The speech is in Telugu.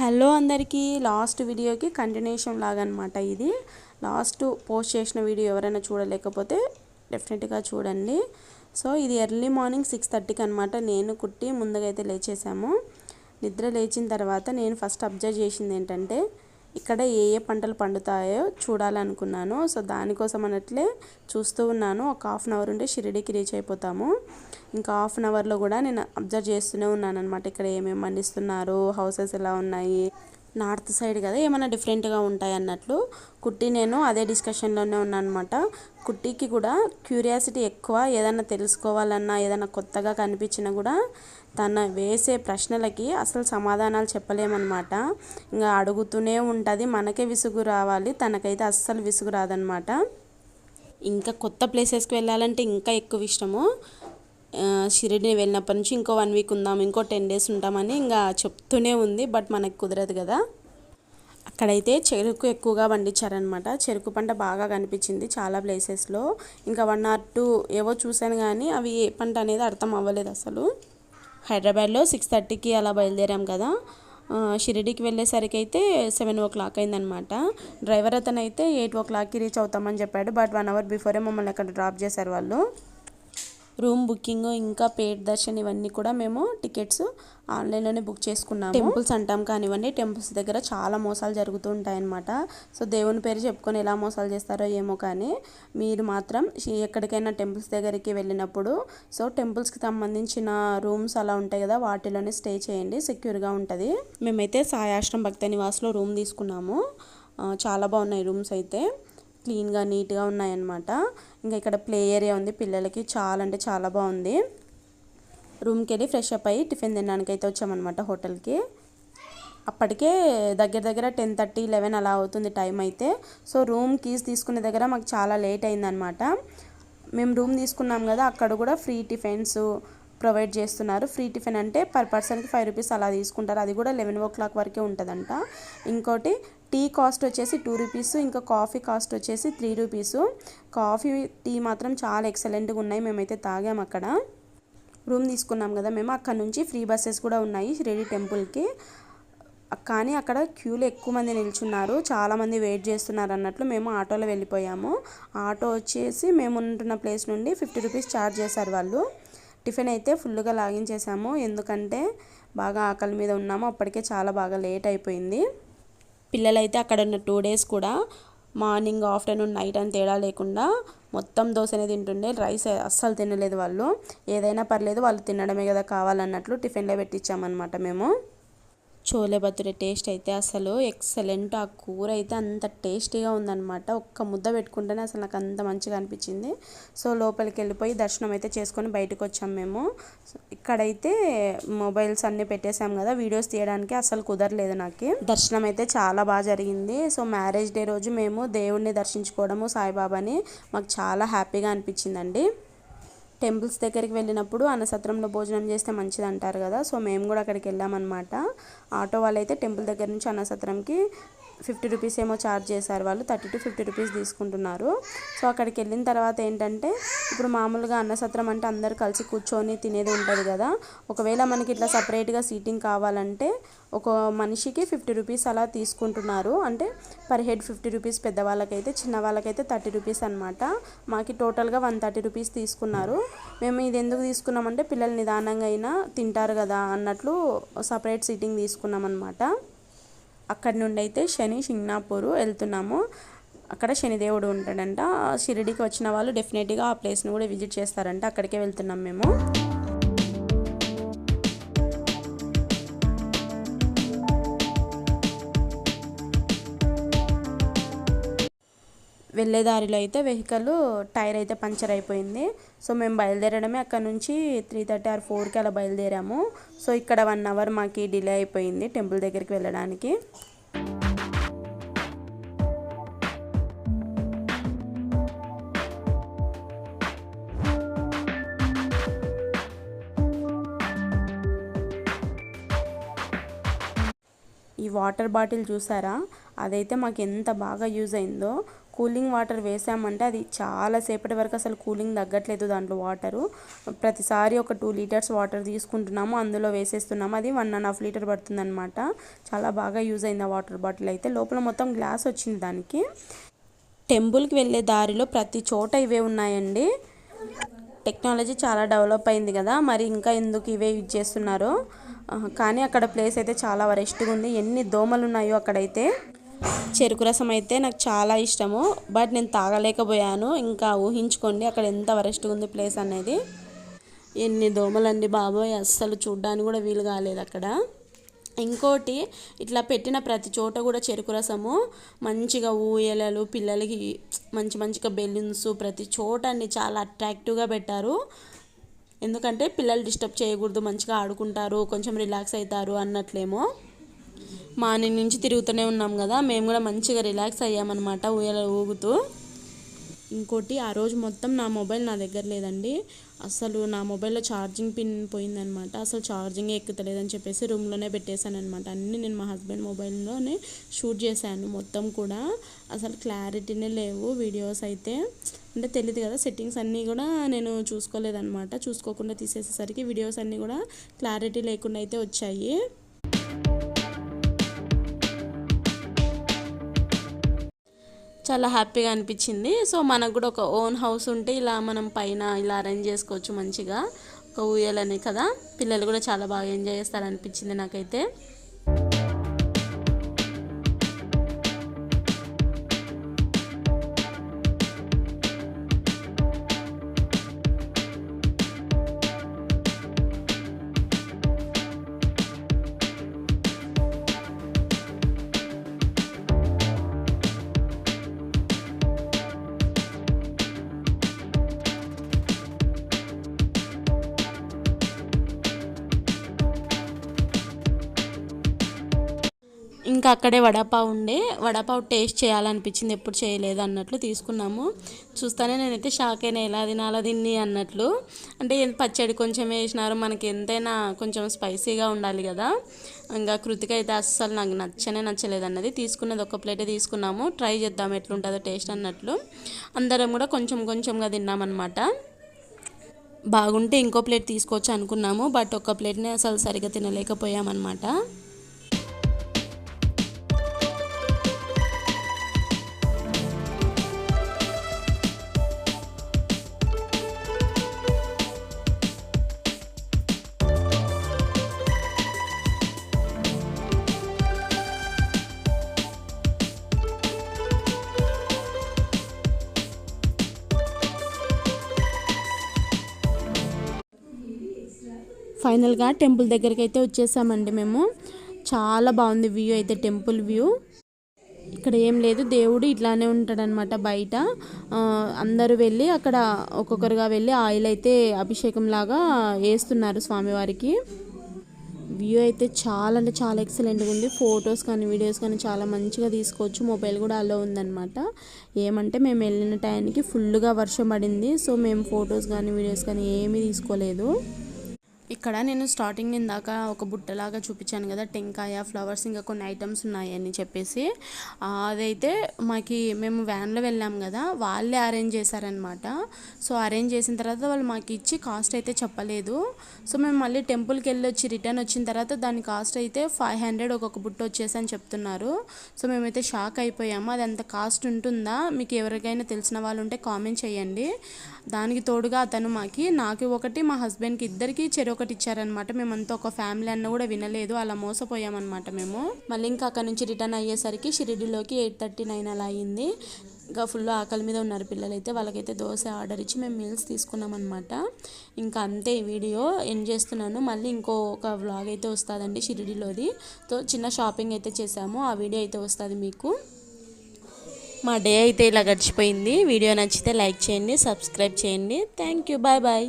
హలో అందరికీ లాస్ట్ వీడియోకి కంటిన్యూషన్ లాగా అనమాట ఇది. లాస్ట్ పోస్ట్ చేసిన వీడియో ఎవరైనా చూడలేకపోతే డెఫినెట్గా చూడండి. సో ఇది ఎర్లీ మార్నింగ్ సిక్స్ థర్టీకి అనమాట. నేను కుట్టి ముందుగా అయితే లేచేసాము నిద్ర లేచిన తర్వాత నేను ఫస్ట్ అబ్జర్వ్ చేసింది ఏంటంటే ఇక్కడ ఏ ఏ పంటలు పండుతాయో చూడాలనుకున్నాను. సో దానికోసం అన్నట్లే చూస్తూ ఉన్నాను. ఒక హాఫ్ అన్ అవర్ ఉంటే షిరిడీకి రీచ్ అయిపోతాము. ఇంకా హాఫ్ అన్ అవర్లో కూడా నేను అబ్జర్వ్ చేస్తూనే ఉన్నాను అనమాట ఇక్కడ ఏమేమి పండిస్తున్నారు హౌసెస్ ఎలా ఉన్నాయి? నార్త్ సైడ్ కదా ఏమైనా డిఫరెంట్గా ఉంటాయి అన్నట్లు. కుట్టి నేను అదే డిస్కషన్లోనే ఉన్నాను అనమాట కుట్టికి కూడా క్యూరియాసిటీ ఎక్కువ. ఏదైనా తెలుసుకోవాలన్నా ఏదైనా కొత్తగా కనిపించినా కూడా తన వేసే ప్రశ్నలకి అసలు సమాధానాలు చెప్పలేమన్నమాట. ఇంకా అడుగుతూనే ఉంటుంది మనకే విసుగు రావాలి తనకైతే అస్సలు విసుగు రాదనమాట ఇంకా కొత్త ప్లేసెస్కి వెళ్ళాలంటే ఇంకా ఎక్కువ ఇష్టము. షిరిడి వెళ్ళినప్పటి నుంచి ఇంకో వన్ వీక్ ఉందాం ఇంకో టెన్ డేస్ ఉంటామని ఇంకా చెప్తూనే ఉంది బట్ మనకు కుదరదు కదా. అక్కడైతే చెరుకు ఎక్కువగా పండించారనమాట చెరుకు పంట బాగా కనిపించింది చాలా ప్లేసెస్లో. ఇంకా వన్ ఆర్ టూ ఏవో చూశాను కానీ అవి ఏ పంట అనేది అర్థం అవ్వలేదు అసలు. హైదరాబాద్లో సిక్స్ థర్టీకి అలా బయలుదేరాం కదా. షిరిడికి షిరిడీకి వెళ్ళేసరికి అయితే సెవెన్ ఓ క్లాక్ అయిందనమాట డ్రైవర్ అతను అయితే ఎయిట్ ఓ క్లాక్కి రీచ్ అవుతామని చెప్పాడు. బట్ వన్ అవర్ బిఫోరే మమ్మల్ని అక్కడ డ్రాప్ చేశారు వాళ్ళు. రూమ్ బుకింగ్ ఇంకా పేడ్ దర్శన్ ఇవన్నీ కూడా మేము టికెట్స్ ఆన్లైన్లోనే బుక్ చేసుకున్నాము. టెంపుల్స్ అంటాం కానివ్వండి టెంపుల్స్ దగ్గర చాలా మోసాలు జరుగుతూ ఉంటాయన్నమాట. సో దేవుని పేరు చెప్పుకొని ఎలా మోసాలు చేస్తారో ఏమో కానీ మీరు మాత్రం ఎక్కడికైనా టెంపుల్స్ దగ్గరికి వెళ్ళినప్పుడు సో టెంపుల్స్కి సంబంధించిన రూమ్స్ అలా ఉంటాయి కదా వాటిలోనే స్టే చేయండి సెక్యూర్గా ఉంటుంది. మేమైతే సాయాశ్రం భక్త నివాస్లో రూమ్ తీసుకున్నాము. చాలా బాగున్నాయి రూమ్స్ అయితే. క్లీన్గా నీట్గా ఉన్నాయన్నమాట. ఇంకా ఇక్కడ ప్లే ఏరియా ఉంది. పిల్లలకి చాలా అంటే చాలా బాగుంది. రూమ్కి వెళ్ళి ఫ్రెష్ అప్ అయ్యి టిఫిన్ తినడానికి అయితే వచ్చామన్నమాట హోటల్కి. అప్పటికే దగ్గర దగ్గర టెన్ థర్టీ లెవెన్ అలా అవుతుంది టైం అయితే. సో రూమ్ కీస్ తీసుకునే దగ్గర మాకు చాలా లేట్ అయిందనమాట మేము రూమ్ తీసుకున్నాం కదా అక్కడ కూడా ఫ్రీ టిఫిన్స్ ప్రొవైడ్ చేస్తున్నారు. ఫ్రీ టిఫిన్ అంటే పర్ పర్సన్కి ఫైవ్ రూపీస్ అలా తీసుకుంటారు. అది కూడా లెవెన్ ఓ క్లాక్ వరకే ఉంటుందంట. ఇంకోటి టీ కాస్ట్ వచ్చేసి టూ రూపీస్ ఇంకా కాఫీ కాస్ట్ వచ్చేసి త్రీ రూపీస్. కాఫీ టీ మాత్రం చాలా ఎక్సలెంట్గా ఉన్నాయి. మేమైతే తాగాం అక్కడ. రూమ్ తీసుకున్నాం కదా మేము. అక్కడ నుంచి ఫ్రీ బస్సెస్ కూడా ఉన్నాయి షిరిడి టెంపుల్కి. కానీ అక్కడ క్యూలో ఎక్కువ మంది నిల్చున్నారు. చాలామంది వెయిట్ చేస్తున్నారు అన్నట్లు మేము ఆటోలో వెళ్ళిపోయాము. ఆటో వచ్చేసి మేము ఉంటున్న ప్లేస్ నుండి ఫిఫ్టీ రూపీస్ ఛార్జ్ చేశారు వాళ్ళు. టిఫిన్ అయితే ఫుల్గా లాగించేసాము. ఎందుకంటే బాగా ఆకలి మీద ఉన్నాము. అప్పటికే చాలా బాగా లేట్ అయిపోయింది. పిల్లలైతే అక్కడ ఉన్న టూ డేస్ కూడా మార్నింగ్ ఆఫ్టర్నూన్ నైట్ అని తేడా లేకుండా మొత్తం దోశనే తింటుండే. రైస్ అస్సలు తినలేదు వాళ్ళు. ఏదైనా పర్లేదు వాళ్ళు తినడమే కదా కావాలన్నట్లు టిఫిన్లో పెట్టించామన్నమాట మేము. చోలే భతురే టేస్ట్ అయితే అసలు ఎక్సలెంట్. ఆ కూర అయితే అంత టేస్టీగా ఉందన్నమాట. ఒక్క ముద్ద పెట్టుకుంటేనే అసలు నాకు అంత మంచిగా అనిపించింది. సో లోపలికి వెళ్ళిపోయి దర్శనం అయితే చేసుకొని బయటకు వచ్చాం మేము. ఇక్కడైతే మొబైల్స్ అన్నీ పెట్టేశాం కదా వీడియోస్ తీయడానికి అసలు కుదరలేదు నాకు. దర్శనం అయితే చాలా బాగా జరిగింది. సో మ్యారేజ్ డే రోజు మేము దేవుణ్ణి దర్శించుకోవడము సాయిబాబాని మాకు చాలా హ్యాపీగా అనిపించిందండి. టెంపుల్స్ దగ్గరికి వెళ్ళినప్పుడు అన్నసత్రంలో భోజనం చేస్తే మంచిది అంటారు కదా. సో మేము కూడా అక్కడికి వెళ్ళామన్నమాట. ఆటో వాళ్ళు అయితే టెంపుల్ దగ్గర నుంచి అన్నసత్రంకి ఫిఫ్టీ రూపీస్ ఏమో ఛార్జ్ చేశారు వాళ్ళు. థర్టీ టు ఫిఫ్టీ రూపీస్ తీసుకుంటున్నారు. సో అక్కడికి వెళ్ళిన తర్వాత ఏంటంటే ఇప్పుడు మామూలుగా అన్నసత్రం అంటే అందరు కలిసి కూర్చొని తినేది ఉంటుంది కదా. ఒకవేళ మనకి ఇట్లా సపరేట్గా సీటింగ్ కావాలంటే ఒక మనిషికి ఫిఫ్టీ రూపీస్ అలా తీసుకుంటున్నారు. అంటే పర్ హెడ్ ఫిఫ్టీ రూపీస్ పెద్దవాళ్ళకైతే చిన్న వాళ్ళకైతే థర్టీ రూపీస్ అనమాట మాకి టోటల్గా వన్ థర్టీ రూపీస్ తీసుకున్నారు. మేము ఇది ఎందుకు తీసుకున్నామంటే పిల్లలు నిదానంగా అయినా తింటారు కదా అన్నట్లు సపరేట్ సీటింగ్ తీసుకున్నాం అనమాట అక్కడి నుండి అయితే శని సింగ్నాపూర్ వెళ్తున్నాము. అక్కడ శనిదేవుడు ఉంటాడంట. షిరిడికి వచ్చిన వాళ్ళు డెఫినెట్గా ఆ ప్లేస్ని కూడా విజిట్ చేస్తారంట. అక్కడికే వెళ్తున్నాం మేము. వెళ్ళే దారిలో అయితే వెహికల్ టైర్ అయితే పంచర్ అయిపోయింది. సో మేము బయలుదేరడమే. అక్కడ నుంచి త్రీ థర్టీ ఆర్ ఫోర్కి అలా బయలుదేరాము. సో ఇక్కడ వన్ అవర్ మాకు డిలే అయిపోయింది టెంపుల్ దగ్గరికి వెళ్ళడానికి. ఈ వాటర్ బాటిల్ చూసారా? అదైతే మాకు ఎంత బాగా యూజ్ అయిందో. కూలింగ్ వాటర్ వేసామంటే అది చాలా సేపటి వరకు అసలు కూలింగ్ తగ్గట్లేదు దాంట్లో వాటరు. ప్రతిసారి ఒక టూ లీటర్స్ వాటర్ తీసుకుంటున్నాము అందులో వేసేస్తున్నాము. అది వన్ అండ్ హాఫ్ లీటర్ పడుతుందన్నమాట. చాలా బాగా యూజ్ అయింది ఆ వాటర్ బాటిల్ అయితే. లోపల మొత్తం గ్లాస్ వచ్చింది దానికి. టెంపుల్కి వెళ్ళే దారిలో ప్రతి చోట ఇవే ఉన్నాయండి. టెక్నాలజీ చాలా డెవలప్ అయింది కదా. మరి ఇంకా ఎందుకు ఇవే యూజ్ చేస్తున్నారో? కానీ అక్కడ ప్లేస్ అయితే చాలా వరెస్ట్గా ఉంది. ఎన్ని దోమలు ఉన్నాయో అక్కడైతే. చెరుకు రసం అయితే నాకు చాలా ఇష్టము. బట్ నేను తాగలేకపోయాను. ఇంకా ఊహించుకోండి అక్కడ ఎంత వరెస్ట్గా ఉంది ప్లేస్ అనేది. ఎన్ని దోమలండి బాబోయ్. అస్సలు చూడ్డానికి కూడా వీలు కాలేదు అక్కడ. ఇంకోటి ఇట్లా పెట్టిన ప్రతి చోట కూడా చెరుకు రసము. మంచిగా ఊయలలు పిల్లలకి మంచి మంచిగా బెలూన్స్ ప్రతి చోట అండి చాలా అట్రాక్టివ్గా పెట్టారు. ఎందుకంటే పిల్లలు డిస్టర్బ్ చేయకూడదు మంచిగా ఆడుకుంటారు కొంచెం రిలాక్స్ అవుతారు అన్నట్లేమో. మార్నింగ్ నుంచి తిరుగుతూనే ఉన్నాం కదా మేము కూడా మంచిగా రిలాక్స్ అయ్యామన్నమాట ఊయల ఊగుతూ. ఇంకోటి ఆ రోజు మొత్తం నా మొబైల్ నా దగ్గర లేదండి. అసలు నా మొబైల్లో ఛార్జింగ్ పిన్ పోయిందనమాట. అసలు ఛార్జింగ్ ఎక్కుతలేదని చెప్పేసి రూమ్లోనే పెట్టేశాను అనమాట అన్నీ నేను మా హస్బెండ్ మొబైల్లోనే షూట్ చేశాను మొత్తం కూడా. అసలు క్లారిటీనే లేవు వీడియోస్ అయితే. అంటే తెలియదు కదా సెట్టింగ్స్ అన్నీ కూడా నేను చూసుకోలేదన్నమాట చూసుకోకుండా తీసేసేసరికి వీడియోస్ అన్నీ కూడా క్లారిటీ లేకుండా అయితే వచ్చాయి. చాలా హ్యాపీగా అనిపించింది. సో మనకు కూడా ఒక ఓన్ హౌస్ ఉంటే ఇలా మనం పైన ఇలా అరేంజ్ చేసుకోవచ్చు మంచిగా. ఒక ఊయలని కదా. పిల్లలు కూడా చాలా బాగా ఎంజాయ్ చేస్తారు అనిపించింది నాకైతే. అక్కడే వడపావు ఉండే. వడపావు టేస్ట్ చేయాలనిపించింది. ఎప్పుడు చేయలేదు అన్నట్లు తీసుకున్నాము. చూస్తానే నేనైతే షాక్ అయినా ఎలా తినాలో దీన్ని అన్నట్లు. అంటే పచ్చడి కొంచెం వేసినారు. మనకి ఎంతైనా కొంచెం స్పైసీగా ఉండాలి కదా. ఇంకా కృతిక అయితే అస్సలు నాకు నచ్చనే నచ్చలేదు అన్నది. తీసుకున్నది ఒక ప్లేటే తీసుకున్నాము. ట్రై చేద్దాం ఎట్లుంటుందో టేస్ట్ అన్నట్లు. అందరం కూడా కొంచెం కొంచెంగా తిన్నామన్నమాట. బాగుంటే ఇంకో ప్లేట్ తీసుకోవచ్చు అనుకున్నాము. బట్ ఒక ప్లేట్ని అసలు సరిగ్గా తినలేకపోయామన్నమాట. ఫైనల్గా టెంపుల్ దగ్గరికి అయితే వచ్చేసామండి మేము. చాలా బాగుంది వ్యూ అయితే టెంపుల్ వ్యూ. ఇక్కడ ఏం లేదు దేవుడు ఇట్లానే ఉంటాడనమాట బయట. అందరూ వెళ్ళి అక్కడ ఒక్కొక్కరుగా వెళ్ళి ఆయిల్ అయితే అభిషేకం లాగా వేస్తున్నారు స్వామివారికి. వ్యూ అయితే చాలా అంటే చాలా ఎక్సలెంట్గా ఉంది. ఫొటోస్ కానీ వీడియోస్ కానీ చాలా మంచిగా తీసుకోవచ్చు. మొబైల్ కూడా అలో ఉందనమాట ఏమంటే మేము వెళ్ళిన టైంకి ఫుల్గా వర్షం పడింది. సో మేము ఫొటోస్ కానీ వీడియోస్ కానీ ఏమీ తీసుకోలేదు. ఇక్కడ నేను స్టార్టింగ్ ఇందాక ఒక బుట్టలాగా చూపించాను కదా టెంకాయ ఫ్లవర్స్ ఇంకా కొన్ని ఐటమ్స్ ఉన్నాయని చెప్పేసి. అదైతే మాకి మేము వ్యాన్లో వెళ్ళాం కదా వాళ్ళే అరేంజ్ చేశారనమాట సో అరేంజ్ చేసిన తర్వాత వాళ్ళు మాకు ఇచ్చి కాస్ట్ అయితే చెప్పలేదు. సో మేము మళ్ళీ టెంపుల్కి వెళ్ళి వచ్చి రిటర్న్ వచ్చిన తర్వాత దాని కాస్ట్ అయితే ఫైవ్ హండ్రెడ్ ఒక్కొక్క బుట్ట వచ్చేసి అని చెప్తున్నారు. సో మేమైతే షాక్ అయిపోయాము. అది అంత కాస్ట్ ఉంటుందా? మీకు ఎవరికైనా తెలిసిన వాళ్ళు ఉంటే కామెంట్ చేయండి. దానికి తోడుగా అతను మాకి నాకు ఒకటి మా హస్బెండ్కి ఇద్దరికి చెరు ఒకటి ఇచ్చారనమాట మేమంతా ఒక ఫ్యామిలీ అన్న కూడా వినలేదు. అలా మోసపోయామన్నమాట మేము. మళ్ళీ ఇంకా అక్కడ నుంచి రిటర్న్ అయ్యేసరికి షిరిడిలోకి ఎయిట్ థర్టీ నైన్ అలా అయింది. ఇంకా ఫుల్ ఆకలి మీద ఉన్నారు పిల్లలైతే. వాళ్ళకైతే దోశ ఆర్డర్ ఇచ్చి మేము మీల్స్ తీసుకున్నాం అనమాట ఇంకా అంతే ఈ వీడియో. ఎండ్ చేస్తున్నాను. మళ్ళీ ఇంకో ఒక వ్లాగ్ అయితే వస్తుందండి షిరిడిలోది. తో చిన్న షాపింగ్ అయితే చేసాము ఆ వీడియో అయితే వస్తుంది మీకు. మా డే అయితే ఇలా గడిచిపోయింది. వీడియో నచ్చితే లైక్ చేయండి సబ్స్క్రైబ్ చేయండి. Thank you bye bye